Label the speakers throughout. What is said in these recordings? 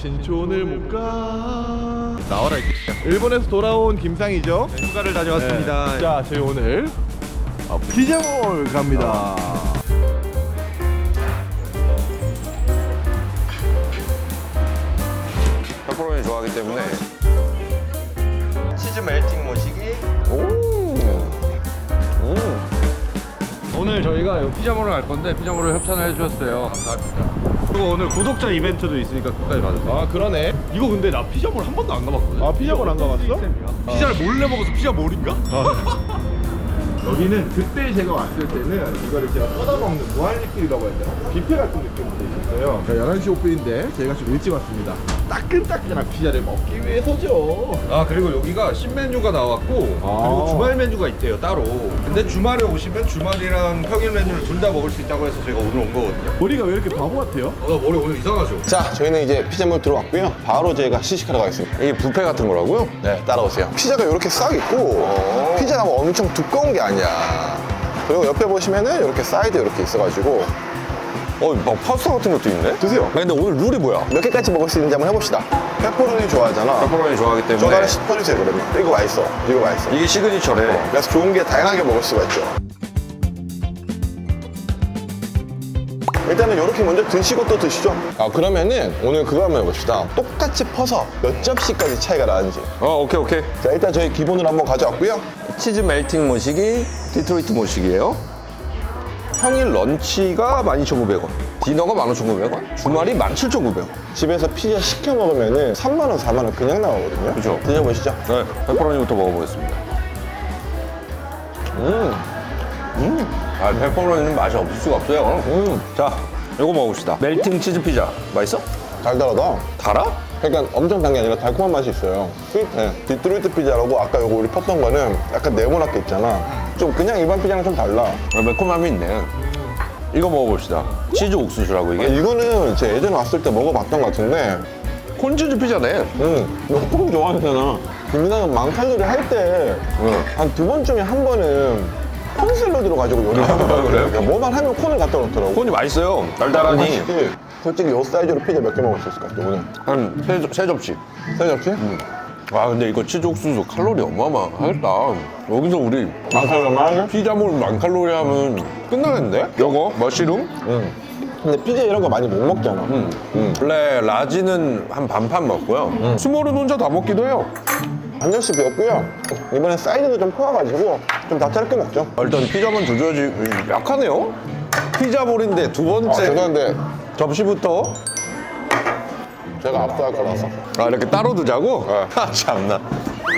Speaker 1: 신촌을 못 가. 나와라 이 X야. 일본에서 돌아온 김상이죠.
Speaker 2: 휴가를 다녀왔습니다.
Speaker 1: 네. 자, 저희 오늘 어, 피자몰 갑니다.
Speaker 2: 페퍼로니 좋아하기 때문에 치즈 멜팅 모시기.
Speaker 3: 오늘 저희가 피자몰을 갈 건데 피자몰을 협찬을 해주셨어요. 감사합니다. 그리고 오늘 구독자 이벤트도 있으니까 끝까지 봐주세요.
Speaker 1: 아, 그러네.
Speaker 3: 이거 근데 나 피자몰 한 번도 안 가봤거든.
Speaker 1: 아, 피자몰 안 가봤어?
Speaker 3: 피자를 몰래 먹어서 피자 몰인가?
Speaker 1: 여기는 그때 제가 왔을 때는 이거를 제가 뻗어먹는 무한리필이라고 해야 되나? 뷔페 같은 느낌 있었어요. 자, 11시 오픈인데 저희가 좀 일찍 왔습니다. 따끈따끈한 피자를 먹기 위해서죠.
Speaker 3: 아 그리고 여기가 신메뉴가 나왔고
Speaker 1: 아.
Speaker 3: 그리고 주말 메뉴가 있대요 따로. 근데 주말에 오시면 주말이랑 평일 메뉴를 둘 다 먹을 수 있다고 해서 저희가 오늘 온 거거든요.
Speaker 1: 머리가 왜 이렇게 바보 같아요?
Speaker 3: 어, 나 머리 오늘 이상하죠?
Speaker 4: 자, 저희는 이제 피자몰 들어왔고요. 바로 저희가 시식하러 가겠습니다. 이게 뷔페 같은 거라고요? 네, 따라오세요. 피자가 이렇게 싹 있고, 피자가 뭐 엄청 두꺼운 게 아니야. 그리고 옆에 보시면은 이렇게 사이드 이렇게 있어가지고,
Speaker 2: 어, 막 파스타 같은 것도 있네?
Speaker 4: 드세요.
Speaker 2: 근데 오늘 룰이 뭐야?
Speaker 4: 몇 개까지 먹을 수 있는지 한번 해봅시다. 페퍼로니 좋아하잖아.
Speaker 2: 페퍼로니 좋아하기 때문에
Speaker 4: 하나씩 퍼주세요, 그러면. 이거 맛있어. 이거 맛있어.
Speaker 2: 이게 시그니처래.
Speaker 4: 그래서 좋은 게 다양하게 먹을 수가 있죠. 일단은 이렇게 먼저 드시고 또 드시죠. 아, 그러면은 오늘 그거 한번 해봅시다. 똑같이 퍼서 몇 접시까지 차이가 나는지.
Speaker 2: 어, 오케이, 오케이.
Speaker 4: 자, 일단 저희 기본으로 한번 가져왔고요.
Speaker 2: 치즈 멜팅 모시기, 디트로이트 모시기예요. 평일 런치가 12,900원, 디너가 15,900원, 주말이 17,900원.
Speaker 4: 집에서 피자 시켜 먹으면은 3만 원, 4만 원 그냥 나오거든요.
Speaker 2: 그죠.
Speaker 4: 드셔보시죠.
Speaker 2: 네, 페퍼로니부터 먹어보겠습니다. 음, 음. 아, 페퍼로니는 맛이 없을 수가 없어요. 음. 자, 이거 먹어봅시다. 멜팅 치즈 피자. 맛있어?
Speaker 4: 달달하다.
Speaker 2: 달아?
Speaker 4: 그러니까 엄청 단 게 아니라 달콤한 맛이 있어요. 스윗해. 디트로이트 피자라고 아까 요거 우리 폈던 거는 약간 네모나게 있잖아. 좀 그냥 일반 피자랑 좀 달라.
Speaker 2: 아, 매콤함이 있네. 이거 먹어봅시다. 치즈 옥수수라고
Speaker 4: 아,
Speaker 2: 이게.
Speaker 4: 이거는 제 예전에 왔을 때 먹어봤던 것 같은데,
Speaker 2: 콘치즈 피자네.
Speaker 4: 음, 너콩 좋아하잖아. 김민아는 망칼로리 할 때, 한두 번쯤에 한 번은 콘샐러드로 가지고 요리하는 거예요. 그러니까 뭐만 하면 콘을 갖다 놓더라고.
Speaker 2: 콘이 맛있어요. 달달하니.
Speaker 4: 솔직히, 솔직히 요 사이즈로 피자 몇 개 먹을 수 있을 것 같아, 오늘.
Speaker 2: 한 세, 세 접시.
Speaker 4: 세 접시?
Speaker 2: 와, 근데 이거 치즈 옥수수 칼로리 어마어마하겠다. 여기서 우리
Speaker 4: 망칼로리만 하죠?
Speaker 2: 피자몰 만 칼로리 하면 끝나겠는데? 요거 머시룸?
Speaker 4: 응. 근데 피자 이런 거 많이 못 먹잖아. 응.
Speaker 2: 원래 라지는 한 반판 먹고요. 스몰은 혼자 다 먹기도 해요.
Speaker 4: 한 접시 비웠고요. 이번엔 사이드도 좀 퍼와가지고 좀다 짧게 먹죠.
Speaker 2: 아, 일단 피자만 조져야지 약하네요. 피자몰인데 두 번째
Speaker 4: 아, 죄송한데
Speaker 2: 접시부터
Speaker 4: 제가 압도할 거라서.
Speaker 2: 아 이렇게 따로 두자고? 아 참나.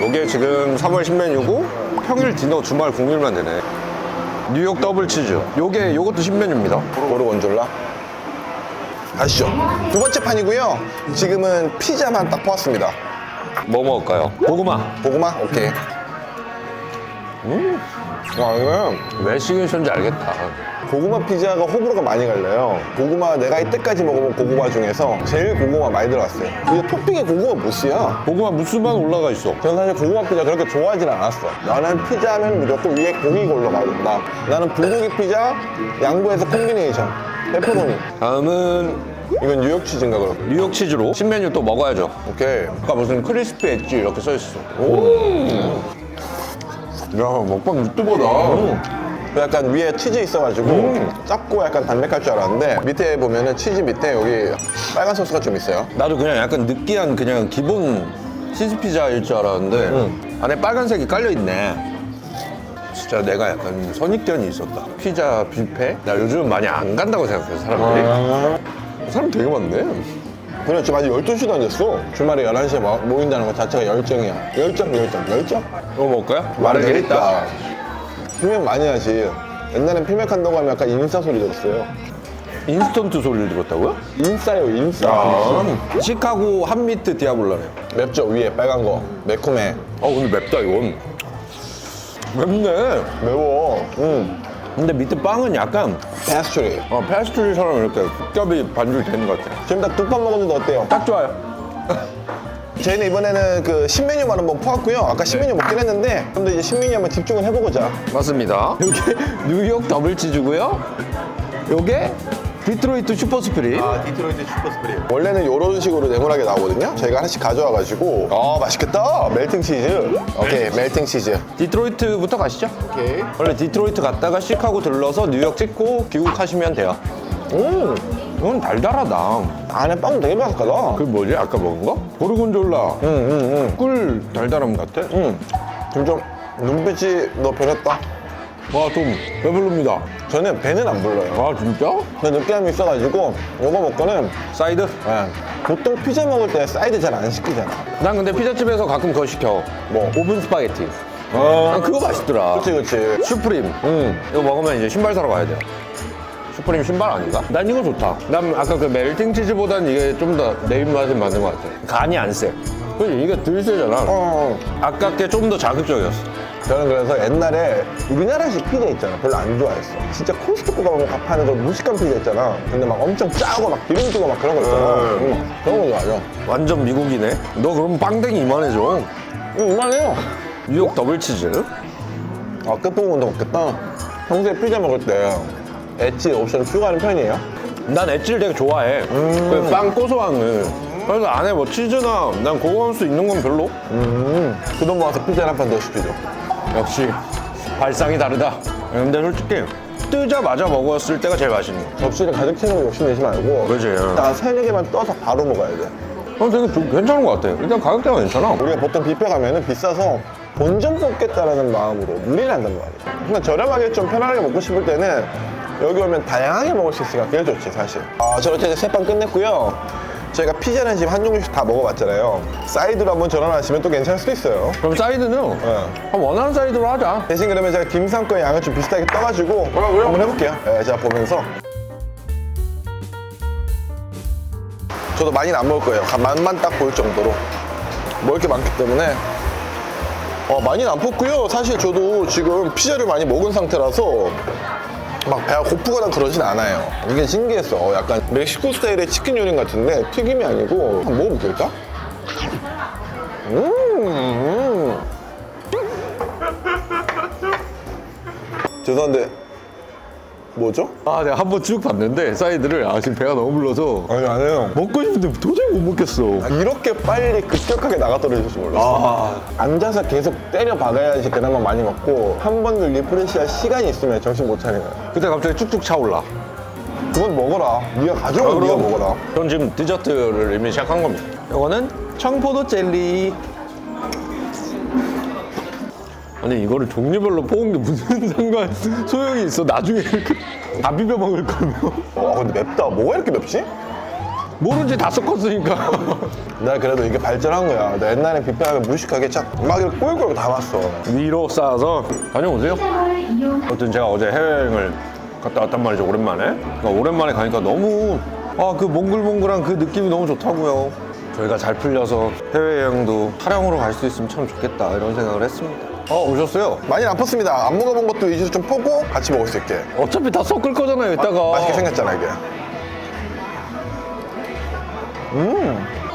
Speaker 2: 요게 지금 3월 신메뉴고 평일 디너 주말 공휴일만 되네. 뉴욕 더블 치즈. 요게 요것도 신메뉴입니다.
Speaker 4: 고르곤졸라. 아시죠? 두 번째 판이고요. 지금은 피자만 딱 퍼왔습니다.
Speaker 2: 뭐 먹을까요? 고구마.
Speaker 4: 고구마? 오케이. 음. 와, 이거
Speaker 2: 왜 시그니처인지 알겠다.
Speaker 4: 고구마 피자가 호불호가 많이 갈려요. 고구마 내가 이때까지 먹어본 고구마 중에서 제일 고구마 많이 들어갔어요. 이게 토핑에 고구마 무스야.
Speaker 2: 고구마 무스만 올라가 있어.
Speaker 4: 저는 사실 고구마 피자 그렇게 좋아하진 않았어. 나는 피자 하면 무조건 위에 고기가 올라가야 된다. 나는 불고기 피자, 양보해서 콤비네이션, 페퍼로니.
Speaker 2: 다음은
Speaker 4: 이건 뉴욕 치즈인가 그럼?
Speaker 2: 뉴욕 치즈로 신메뉴 또 먹어야죠.
Speaker 4: 오케이.
Speaker 2: 아까 무슨 크리스피 엣지 이렇게 써 있어. 오. 야 먹방 유튜버다.
Speaker 4: 약간 위에 치즈 있어가지고 작고 약간 담백할 줄 알았는데 밑에 보면은 치즈 밑에 여기 빨간 소스가 좀 있어요.
Speaker 2: 나도 그냥 약간 느끼한 그냥 기본 치즈 피자일 줄 알았는데 안에 빨간색이 깔려 있네. 진짜 내가 약간 선입견이 있었다. 피자 뷔페? 나 요즘 많이 안 간다고 생각해요 사람들이. 사람 되게 많네.
Speaker 4: 그냥 지금 아직 12시도 안 됐어. 주말에 11시에 모- 모인다는 것 자체가 열정이야. 열정, 열정, 열정.
Speaker 2: 이거 먹을까요? 마르게리따.
Speaker 4: 피맥 많이 하지. 옛날엔 피맥 한다고 하면 약간 인싸 소리 들었어요.
Speaker 2: 인스턴트 소리를 들었다고요?
Speaker 4: 인싸요, 인싸.
Speaker 2: 아, 시카고 한미트 디아블라네요.
Speaker 4: 맵죠, 위에 빨간 거. 매콤해.
Speaker 2: 어 근데 맵다 이건. 맵네.
Speaker 4: 매워. 음.
Speaker 2: 근데 밑에 빵은 약간
Speaker 4: 페스츄리.
Speaker 2: 어, 페스트리처럼 이렇게 겹이 반죽이 되는 것 같아요.
Speaker 4: 지금 딱두판 먹었는데 어때요?
Speaker 2: 딱 좋아요.
Speaker 4: 저희는 이번에는 그 신메뉴만 한번 퍼왔고요. 아까 신메뉴 먹긴 했는데 좀 더 이제 신메뉴 한번 집중을 해보고자.
Speaker 2: 맞습니다. 요게 뉴욕 더블 치즈고요. 요게 디트로이트 슈퍼 스프림.
Speaker 4: 아, 디트로이트 슈퍼 스프림. 원래는 이런 식으로 네모나게 나오거든요. 저희가 하나씩 가져와가지고. 아, 맛있겠다. 멜팅 치즈. 오케이, 멜팅 치즈.
Speaker 2: 디트로이트부터 가시죠.
Speaker 4: 오케이.
Speaker 2: 원래 디트로이트 갔다가 시카고 들러서 뉴욕 찍고 귀국하시면 돼요.
Speaker 4: 음,
Speaker 2: 이건 달달하다.
Speaker 4: 안에 빵 되게 바삭하다.
Speaker 2: 그 뭐지? 아까 먹은 거? 고르곤졸라.
Speaker 4: 응, 응, 응.
Speaker 2: 꿀 달달함 같아.
Speaker 4: 응. 지금 좀 눈빛이 너 변했다.
Speaker 2: 와, 좀 배불릅니다.
Speaker 4: 저는 배는 안 불러요.
Speaker 2: 아, 진짜?
Speaker 4: 그 느끼함이 있어가지고 이거 먹고는
Speaker 2: 사이드?
Speaker 4: 예, 보통 피자 먹을 때 사이드 잘 안 시키잖아.
Speaker 2: 난 근데 피자집에서 가끔 그거 시켜.
Speaker 4: 뭐?
Speaker 2: 오븐 스파게티.
Speaker 4: 어.
Speaker 2: 난 그거 맛있더라.
Speaker 4: 그치 그치.
Speaker 2: 슈프림.
Speaker 4: 응.
Speaker 2: 이거 먹으면 이제 신발 사러 가야 돼요. 슈프림 신발 아닌가? 난 이거 좋다. 난 아까 그 멜팅 치즈보단 이게 좀 더 내 입맛에 맞는 것 같아. 간이 안 세. 그지? 이게 덜 세잖아.
Speaker 4: 어.
Speaker 2: 아깝게 좀 더 자극적이었어.
Speaker 4: 저는 그래서 옛날에 우리나라식 피자 있잖아. 별로 안 좋아했어. 진짜 코스트코 가면 막 파는 그 무식한 피자 있잖아. 근데 막 엄청 짜고 막 기름지고 막 그런 거 있잖아. 응. 그런 거 좋아하죠.
Speaker 2: 완전 미국이네. 너 그럼 빵댕이 이만해져.
Speaker 4: 응, 이만해요.
Speaker 2: 뉴욕 더블 치즈.
Speaker 4: 아, 끝부분도 먹겠다. 평소에 피자 먹을 때 엣지 옵션 추가하는 편이에요?
Speaker 2: 난 엣지를 되게 좋아해. 그 빵 고소함을. 그래서 안에 뭐 치즈나 난 고소할 수 있는 건 별로.
Speaker 4: 음. 그돈 모아서 피자 한판 더 시키죠.
Speaker 2: 역시 발상이 다르다. 근데 솔직히 뜨자마자 먹었을 때가 제일 맛있는 거.
Speaker 4: 접시를 가득 채우는 거 욕심내지 말고.
Speaker 2: 그지.
Speaker 4: 딱 세네 개만 떠서 바로 먹어야 돼.
Speaker 2: 어, 되게 좀 괜찮은 것 같아. 일단 가격대가 괜찮아.
Speaker 4: 우리가 보통 뷔페 가면은 비싸서 본전 뽑겠다라는 마음으로 무리를 한단 말이야. 근데 저렴하게 좀 편안하게 먹고 싶을 때는 여기 오면 다양하게 먹을 수 있으니까 그게 좋지 사실. 아 저렇게 이제 세판 끝냈고요. 저희가 피자는 지금 한 종류씩 다 먹어봤잖아요. 사이드로 한번 전환하시면 또 괜찮을 수도 있어요.
Speaker 2: 그럼 사이드는
Speaker 4: 네.
Speaker 2: 한 원하는 사이드로 하자.
Speaker 4: 대신 그러면 제가 김상권의 양을 좀 비슷하게 떠가지고 한번 해볼게요. 네, 제가 보면서. 저도 많이는 안 먹을 거예요. 한 맛만 딱 보일 정도로. 먹을 게 많기 때문에. 어, 많이는 안 뽑고요. 사실 저도 지금 피자를 많이 먹은 상태라서 막 배가 고프거나 그러진 않아요. 이게 신기했어. 어, 약간 멕시코 스타일의 치킨 요리 같은데 튀김이 아니고 한번 일단. 음, 음. 죄송한데 뭐죠?
Speaker 2: 아, 내가 한번 쭉 봤는데 사이드를 아 지금 배가 너무 불러서
Speaker 4: 아니 아니에요
Speaker 2: 먹고 싶은데 도저히 못 먹겠어.
Speaker 4: 이렇게 빨리 급격하게 나가 떨어질 줄 몰랐어 앉아서 계속 때려 박아야지 그나마 많이 먹고 한번더 리프레시할 시간이 있으면 정신 못 차리는 거야
Speaker 2: 그때 갑자기 쭉쭉 차올라.
Speaker 4: 그건 먹어라 네가 가져온 거 네가 먹어라
Speaker 2: 전 지금 디저트를 이미 시작한 겁니다. 이거는 청포도 젤리. 아니 이거를 종류별로 포은 게 무슨 상관 소용이 있어? 나중에 이렇게 다 비벼 먹을 거면
Speaker 4: 와 근데 맵다 뭐가 이렇게 맵지?
Speaker 2: 모른지 다 섞었으니까.
Speaker 4: 나 그래도 이게 발전한 거야 나 옛날에 뷔페 하면 무식하게 쫙막 이렇게 꼴꼴 담았어
Speaker 2: 위로 쌓아서 다녀오세요. 어쨌든 제가 어제 해외여행을 갔다 왔단 말이죠 오랜만에. 그러니까 오랜만에 가니까 너무 아 그 몽글몽글한 그 느낌이 너무 좋다고요. 저희가 잘 풀려서 해외여행도 촬영으로 갈 수 있으면 참 좋겠다 이런 생각을 했습니다. 어 오셨어요?
Speaker 4: 많이 안 펐습니다 안 먹어본 것도 위주로 좀 보고 같이 먹을 수 있게
Speaker 2: 어차피 다 섞을 거잖아요 이따가.
Speaker 4: 맛있게 생겼잖아 이게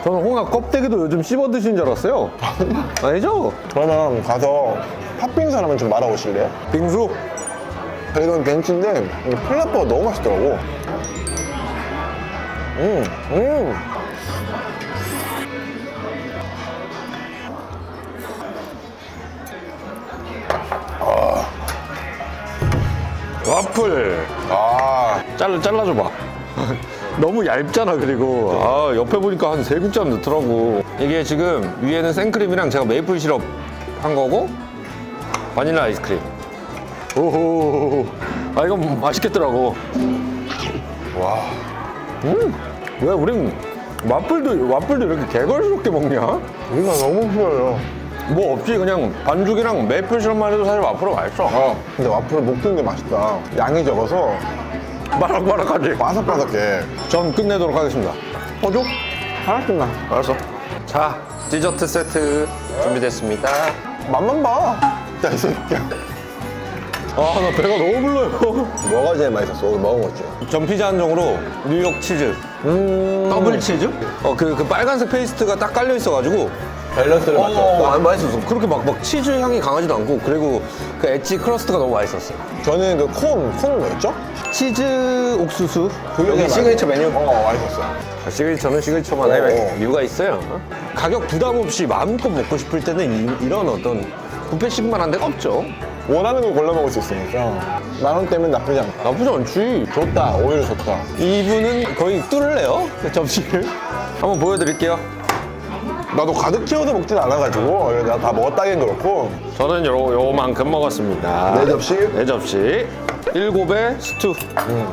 Speaker 2: 저는 홍합 껍데기도 요즘 씹어 드시는 줄 알았어요. 아니죠?
Speaker 4: 그러면 가서 팥빙수 하나만 좀 말아오실래요?
Speaker 2: 빙수.
Speaker 4: 이건 이게 플라퍼가 너무 맛있더라고. 음, 음.
Speaker 2: 와플.
Speaker 4: 아,
Speaker 2: 잘라 잘라줘봐. 너무 얇잖아 그리고 아 옆에 보니까 한 세 국자 넣더라고. 이게 지금 위에는 생크림이랑 제가 메이플 시럽 한 거고 바닐라 아이스크림. 오호. 아 이건 맛있겠더라고.
Speaker 4: 와.
Speaker 2: 왜 우린 와플도 와플도 이렇게 개걸스럽게 먹냐?
Speaker 4: 우리가 너무 풀어요.
Speaker 2: 뭐 없지 그냥 반죽이랑 메이플 시럽만 해도 사실 와플은 맛있어.
Speaker 4: 어, 근데 와플을 먹는 게 맛있다. 양이 적어서
Speaker 2: 바삭바삭하지.
Speaker 4: 바삭바삭해.
Speaker 2: 전 끝내도록 하겠습니다.
Speaker 4: 어줘? 알았습니다.
Speaker 2: 알았어. 자 디저트 세트 준비됐습니다.
Speaker 4: 맛만 봐. 자, 이 새끼야.
Speaker 2: 아 나 배가 너무 불러요.
Speaker 4: 뭐가 제일 맛있었어? 오늘 먹은 거지.
Speaker 2: 전 피자 한 종으로 뉴욕 치즈 음. 더블 치즈? 어, 그, 그 빨간색 페이스트가 딱 깔려 있어가지고.
Speaker 4: 밸런스를 맞췄어.
Speaker 2: 어, 아, 맛있었어. 그렇게 막, 막 치즈 향이 강하지도 않고, 그리고 그 엣지 크러스트가 너무 맛있었어요.
Speaker 4: 저는 그 콘, 콘 뭐였죠?
Speaker 2: 치즈 옥수수.
Speaker 4: 그게
Speaker 2: 여기 시그니처 메뉴.
Speaker 4: 어, 맛있었어요.
Speaker 2: 아, 시그니처는 시그니처만의
Speaker 4: 어, 어.
Speaker 2: 이유가 있어요. 어? 가격 부담 없이 마음껏 먹고 싶을 때는 이, 런 어떤 뷔페식만 한 데가 없죠.
Speaker 4: 원하는 거 골라 먹을 수 있으니까 만 원 때문에 나쁘지 않다.
Speaker 2: 나쁘지 않지.
Speaker 4: 좋다. 오히려 좋다.
Speaker 2: 이분은 거의 뚫을래요? 그 접시를. 한번 보여드릴게요.
Speaker 4: 나도 가득 채워서 먹진 않아가지고 내가 다 먹었다긴 그렇고
Speaker 2: 저는 요, 요만큼 먹었습니다.
Speaker 4: 네 접시?
Speaker 2: 네 접시. 일곱에 스투.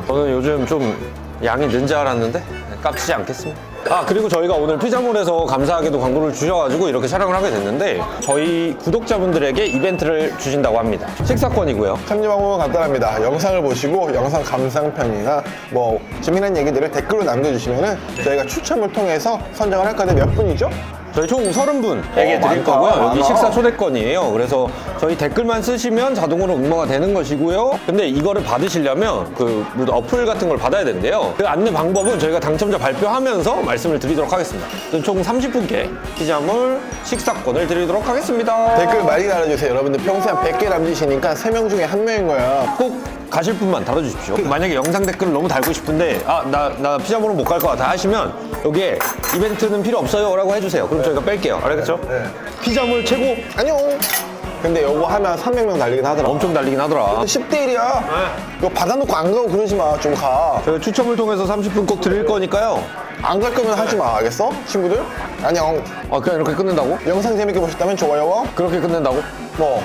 Speaker 2: 저는 요즘 좀 양이 는 줄 알았는데 깝치지 않겠습니다. 아 그리고 저희가 오늘 피자몰에서 감사하게도 광고를 주셔가지고 이렇게 촬영을 하게 됐는데 저희 구독자분들에게 이벤트를 주신다고 합니다. 식사권이고요.
Speaker 4: 참여 방법은 간단합니다. 영상을 보시고 영상 감상평이나 뭐 재미난 얘기들을 댓글로 남겨주시면은 저희가 추첨을 통해서 선정을 할 건데 몇 분이죠?
Speaker 2: 저희 총 30분에게
Speaker 4: 어,
Speaker 2: 드릴
Speaker 4: 많다,
Speaker 2: 거고요. 여기
Speaker 4: 많아.
Speaker 2: 식사 초대권이에요. 그래서 저희 댓글만 쓰시면 자동으로 응모가 되는 것이고요. 근데 이거를 받으시려면 그 무슨 어플 같은 걸 받아야 된대요. 그 안내 방법은 저희가 당첨자 발표하면서 말씀을 드리도록 하겠습니다. 총 30분께 피자몰 식사권을 드리도록 하겠습니다.
Speaker 4: 댓글 많이 달아주세요. 여러분들 평소에 한 100개 남기시니까 3명 중에 한 명인 거야.
Speaker 2: 꼭 가실 분만 달아주십시오. 만약에 영상 댓글을 너무 달고 싶은데 아 나 나 피자몰은 못갈 것 같아 하시면 여기에 이벤트는 필요 없어요라고 해주세요. 그럼 저희가 뺄게요. 알겠죠? 피자몰 최고
Speaker 4: 안녕. 근데 요거 하면 300명 달리긴 하더라.
Speaker 2: 엄청 달리긴 하더라.
Speaker 4: 10대 1이야. 이거 받아놓고 안 가고 그러지 마. 좀 가.
Speaker 2: 저희가 추첨을 통해서 30분 꼭 드릴 거니까요.
Speaker 4: 안 갈 거면 하지 마. 알겠어? 친구들? 안녕.
Speaker 2: 아, 그냥 이렇게 끝낸다고?
Speaker 4: 영상 재밌게 보셨다면 좋아요와
Speaker 2: 그렇게 끝낸다고?
Speaker 4: 뭐